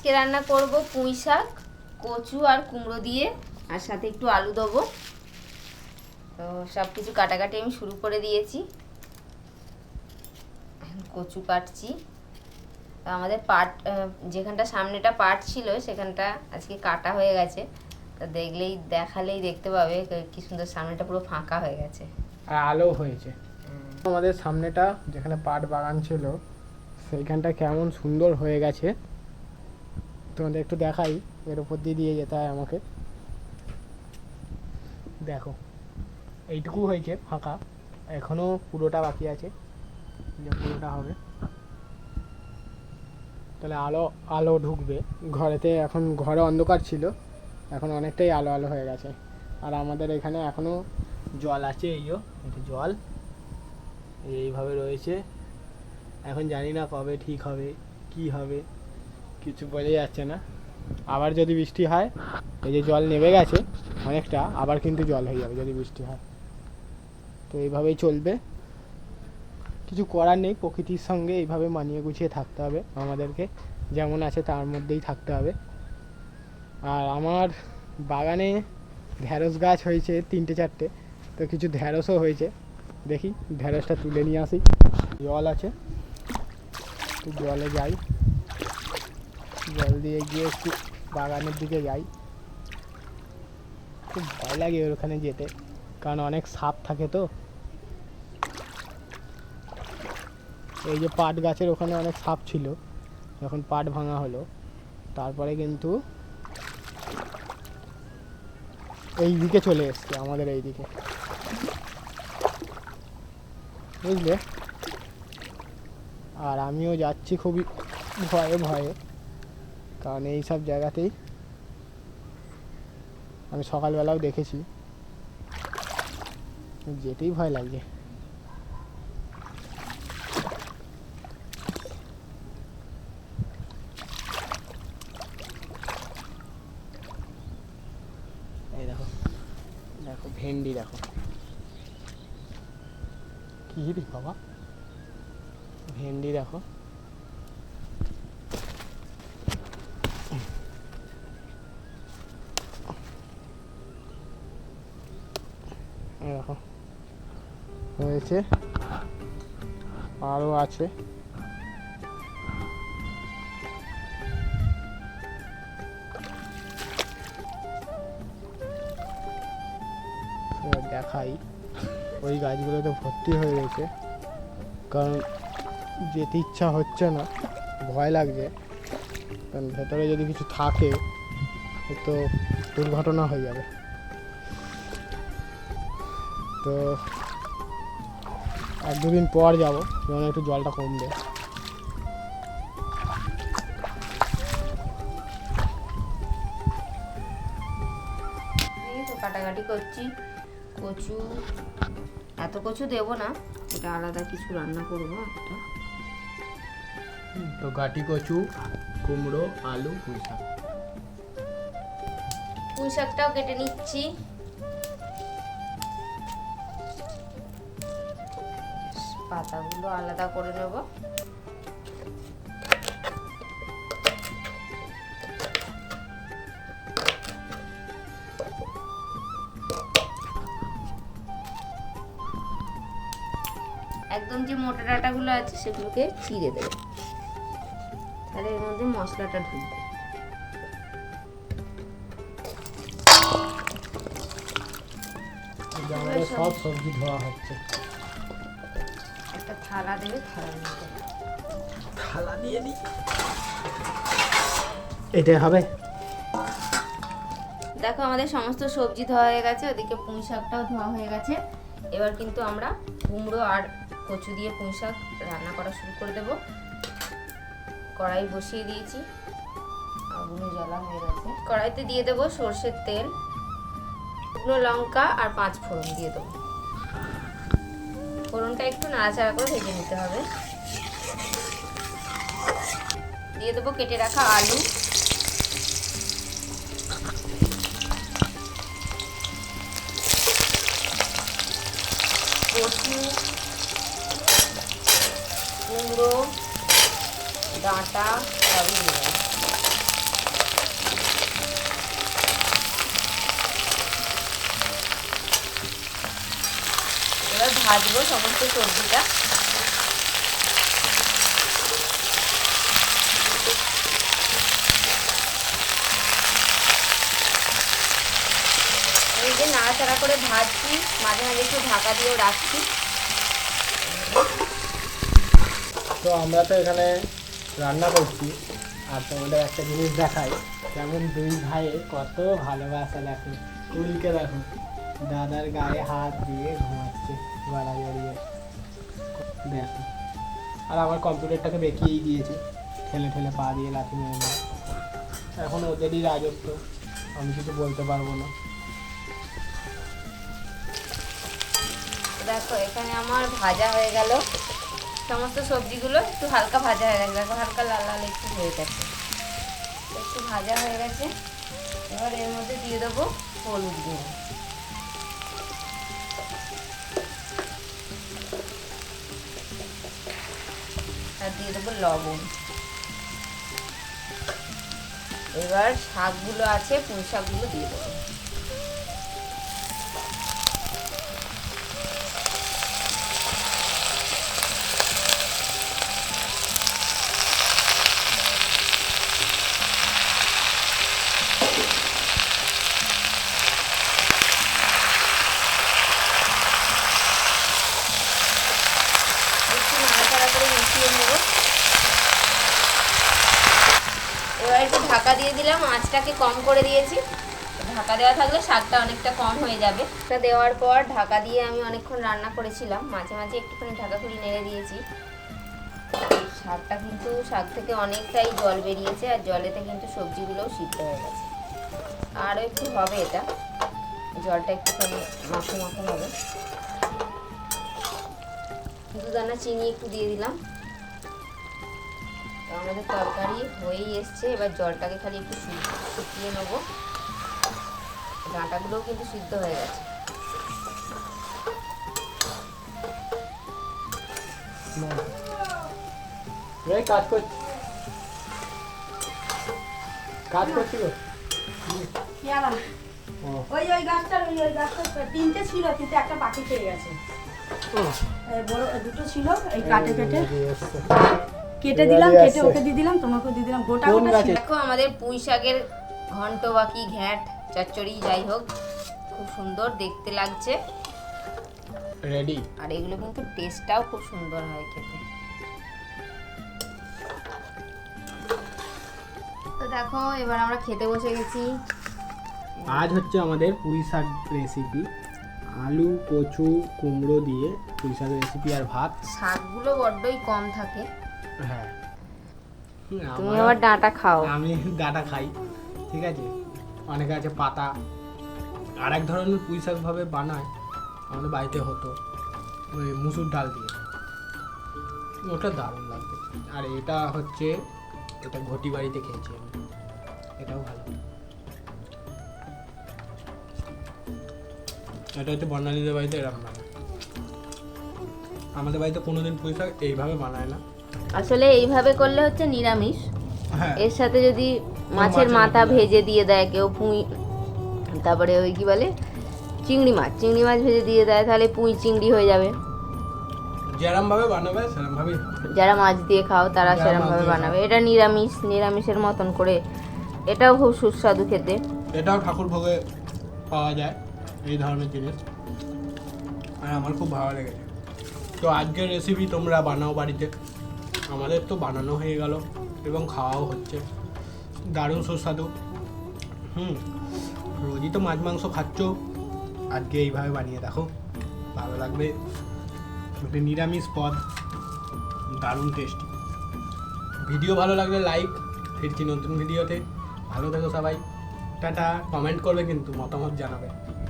আজকে রান্না করব পুঁই শাক, কচু আর কুমড়ো দিয়ে, আর সাথে একটু আলু দেবো। তো সব কিছু কাটাকাটি আমি শুরু করে দিয়েছি। কচু কাটছি। আমাদের পাট যেখানটা সামনেটা পাট ছিল, সেখানটা আজকে কাটা হয়ে গেছে। তো দেখলেই, দেখালেই দেখতে পাবে কি সুন্দর সামনেটা পুরো ফাঁকা হয়ে গেছে। আর আলো হয়েছে। আমাদের সামনেটা যেখানে পাট বাগান ছিল, সেইখানটা কেমন সুন্দর হয়ে গেছে। তোমাদের একটু দেখাই। এর উপর দিয়ে দিয়ে যেতে হয় আমাকে। দেখো, এইটুকু হয়েছে ফাঁকা। এখনও পুরোটা বাকি আছে। যে পুরোটা হবে। তাহলে আলো আলো ঢুকবে। ঘরেতে এখন ঘরে অন্ধকার ছিল। এখন অনেকটাই আলো আলো হয়ে গেছে। আর আমাদের এখানে এখনও জল আছে এইও এটা জল। এইভাবে রয়েছে। এখন জানি না কবে ঠিক হবে, কি হবে। কিছু বোঝা যাচ্ছে না। আবার যদি বৃষ্টি হয়, এই যে জল নেমে গেছে অনেকটা, আবার কিন্তু জল হয়ে যাবে যদি বৃষ্টি হয়। তো এইভাবেই চলবে। কিছু করার নেই, প্রকৃতির সঙ্গে এইভাবে মানিয়ে গুছিয়ে থাকতে হবে আমাদেরকে। যেমন আছে তার মধ্যেই থাকতে হবে। আর আমার বাগানে ঢ্যাঁড়স গাছ হয়েছে তিনটে চারটে, তো কিছু ঢ্যাঁড়সও হয়েছে। দেখি ঢ্যাঁড়সটা তুলে নিয়ে আসি। জল আছে। জলে যাই। জল দিয়ে গিয়ে একটু বাগানের দিকে যাই। খুব ভয় লাগে ওখানে যেতে, কারণ অনেক সাপ থাকে তো। এই যে পাট গাছের ওখানে অনেক সাপ ছিল, যখন পাট ভাঙা হলো, তারপরে কিন্তু এই দিকে চলে এসছে, আমাদের এই দিকে। বুঝলে? আর আমিও যাচ্ছি খুবই ভয়ে ভয়ে। কারণ এই সব জায়গাতেই আমি সকালবেলাও দেখেছি। যেতেই ভয় লাগছে এই দেখো দেখো ভেন্ডি দেখো। কি বাবা? ভেন্ডি দেখো এই দেখো হয়েছে আরও আছে। তো দেখাই। ওই গাছগুলোতে ভর্তি হয়ে গেছে কারণ যেতে ইচ্ছা হচ্ছে না, ভয় লাগছে। কারণ ভেতরে যদি কিছু থাকে, তো দুর্ঘটনা হয়ে যাবে। তো এক দুদিন পর যাব যখন একটু জলটা কমবে। এই তো কাটাকাটি করছি। কচু এত কচু দেবো না এটা আলাদা কিছু রান্না করব একটা। তো গাটি কচু কুমড়ো আলু পুঁই শাক। পুঁই শাকটাও কেটে নিচ্ছি। পাতাগুলো আলাদা করে নেব। একদম যে মোটা ডাটাগুলো আছে সেগুলোকে চিড়ে দেবে। তাহলে এর মধ্যে মশলাটা ঢুকবে। সব সবজি ধোয়া হচ্ছে। থালা দেবে থালার মধ্যে থালা দিয়ে দিই এটাই হবে? দেখো আমাদের সমস্ত সবজি ধোয়া হয়ে গেছে ওদিকে পুঁই শাকটাও ধোয়া হয়ে গেছে। এবার কিন্তু আমরা কুমড়ো আর কচু দিয়ে পুঁই শাক রান্না করা শুরু করে দেব। কড়াই বসিয়ে দিয়েছি। আগুনে জ্বলা হয়ে গেছে। কড়াইতে দিয়ে দেবো সর্ষের তেল শুকনো লঙ্কা আর পাঁচ ফোড়ন দিয়ে দেবো। ফোড়নটা একটু নাড়াচাড়া করে ভেজে নিতে হবে। দিয়ে দেবো কেটে রাখা আলু। কুমড়ো, ডাঁটা, সবই দিয়ে ভাজবো সমস্ত সবজিটা। এই যে নাড়াচাড়া করে ভাজছি, মাঝে মাঝে একটু ঢাকা দিয়েও রাখছি। তো আমরা তো এখানে রান্না করছি, আর তোমাদের একটা জিনিস দেখাই। যেমন দুই ভাইয়ে কত ভালোবাসা দেখো। কুলকে দেখো, দাদার গায়ে হাত দিয়ে ঘুমাচ্ছে দেখো। আর আমার কম্পিউটারটাকে বেঁকিয়েই দিয়েছে। ঠেলে ঠেলে পা দিয়ে লাথি মেরে মেরে। এখন ওদেরই রাজত্ব। আমি কিছু বলতে পারব না। দেখো, এখানে আমার ভাজা হয়ে গেল। সমস্ত সবজিগুলো একটু হালকা ভাজা হয়ে গেছে। দেখো, হালকা লাল লাল একটু হয়ে গেছে। একটু ভাজা হয়ে গেছে। এবার এর মধ্যে দিয়ে দেবো হলুদ গুঁড়ো। আর দিয়ে দেবো লবণ। এবার শাকগুলো আছে পুঁই শাকগুলো দিয়ে দেবো। একটু নাড়াচাড়া করে মিশিয়ে নেব এবার একটু ঢাকা দিয়ে দিলাম, আঁচটাকে কম করে দিয়েছি। ঢাকা দেওয়া থাকলে শাকটা অনেকটা কম হয়ে যাবে। এটা দেওয়ার পর ঢাকা দিয়ে আমি অনেকক্ষণ রান্না করেছিলাম, মাঝে মাঝে একটুখানি ঢাকা খুলি নেড়ে দিয়েছি। শাকটা কিন্তু শাক থেকে অনেকটাই জল বেরিয়েছে, আর জলেতে কিন্তু সবজিগুলোও সিদ্ধ হয়ে গেছে। আরও একটু হবে এটা, জলটা একটুখানি মাখো মাখো হবে। দু দানা চিনি একটু দিয়ে দিলাম। তো আমাদের তরকারি হয়েই এসছে। এবার জলটাকে খালি একটু শুকিয়ে নেব। ডাঁটাগুলোও কিন্তু সিদ্ধ হয়ে গেছে। কাজ করছি কাজ করছি ওই ওই গাছটার ওই ওই গাছটা তিনটে ছিল কিন্তু একটা বাকি পেয়ে গেছে। এই বড় দুটো ছিল এই কাটে কেটে। কেটে দিলাম কেটে ওকে দিয়ে দিলাম তোমাকেও দিয়ে দিলাম। গোটা গোটা দেখো আমাদের পুঁই শাকের ঘন্ট বাকি ঘ্যাট চচ্চড়ি যাই হোক খুব সুন্দর দেখতে লাগছে। রেডি আর এগুলো কিন্তু টেস্টটাও খুব সুন্দর হয় খেতে। তো দেখো এবার আমরা খেতে বসে গেছি। আজ হচ্ছে আমাদের পুঁই শাক রেসিপি আলু কচু কুমড়ো দিয়ে পুঁই শাক রেসিপি আর ভাত। শাকগুলো বড্ডই কম থাকে। হ্যাঁ। তুমি আবার ডাঁটা খাও। আমি ডাটা খাই ঠিক আছে? অনেকে আছে পাতা। আর এক ধরনের পুঁই শাক ভাবে বানায় আমাদের বাড়িতে হতো ওই মুসুর ডাল দিয়ে। ওটা দারুণ লাগবে আর এটা হচ্ছে এটা ঘটি বাড়িতে খেয়েছি আমি। এটাও ভালো। এটা হচ্ছে বর্ণালীদের বাড়িতে এরকম বানায়। আমাদের বাড়িতে কোনোদিন পুঁই শাক এইভাবে বানায় না। আসলে এইভাবে করলে হচ্ছে নিরামিষ। হ্যাঁ। এর সাথে যদি মাছের মাথা। ভেজে দিয়ে দেয় কেউ পুঁই তারপরে ওই কি বলে? চিংড়ি মাছ। চিংড়ি মাছ ভেজে দিয়ে দেয় তাহলে পুঁই চিংড়ি হয়ে যাবে। বানাবে যারা মাছ দিয়ে খাও তারা যারা সেরকম মাছ ভাবে বানাবে। এটা নিরামিষ নিরামিষের মতন করে। এটাও খুব সুস্বাদু খেতে। এটাও ঠাকুর ভোগে পাওয়া যায় এই ধরনের জিনিস। আর আমার খুব ভালো লেগেছে। তো আজকের রেসিপি তোমরা বানাও বাড়িতে। আমাদের তো বানানো হয়ে গেল এবং খাওয়াও হচ্ছে। দারুণ সুস্বাদু। হুম, রোজই তো মাছ মাংস খাচ্ছ। আজকে এইভাবে বানিয়ে দেখো। ভালো লাগবে। একটি নিরামিষ পদ। দারুণ টেস্টি ভিডিও ভালো লাগলে লাইক ফিরছি নতুন ভিডিওতে। ভালো থেকো সবাই। টাটা। কমেন্ট করবে কিন্তু, মতামত জানাবে।